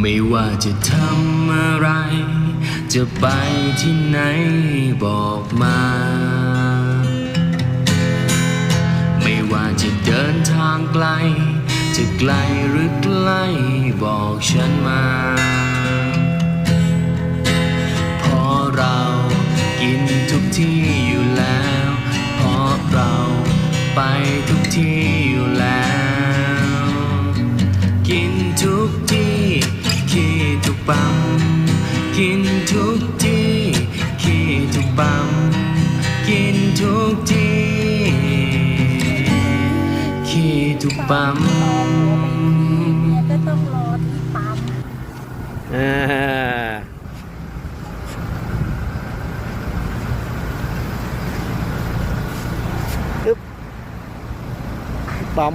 ไม่ว่าจะทำอะไร จะไปที่ไหนบอกมา ไม่ว่าจะเดินทางไกล จะไกลหรือใกล้บอกฉันมาเพราะเรากินทุกที่อยู่แล้วเพราะเราไปทุกที่อยู่แล้ว กินทุกที่ กินทุกทีขี้ทุกบัมกินทุกทีขี้ทุกบัมก็ต้องรอที่ปั๊มอ่อปั๊ม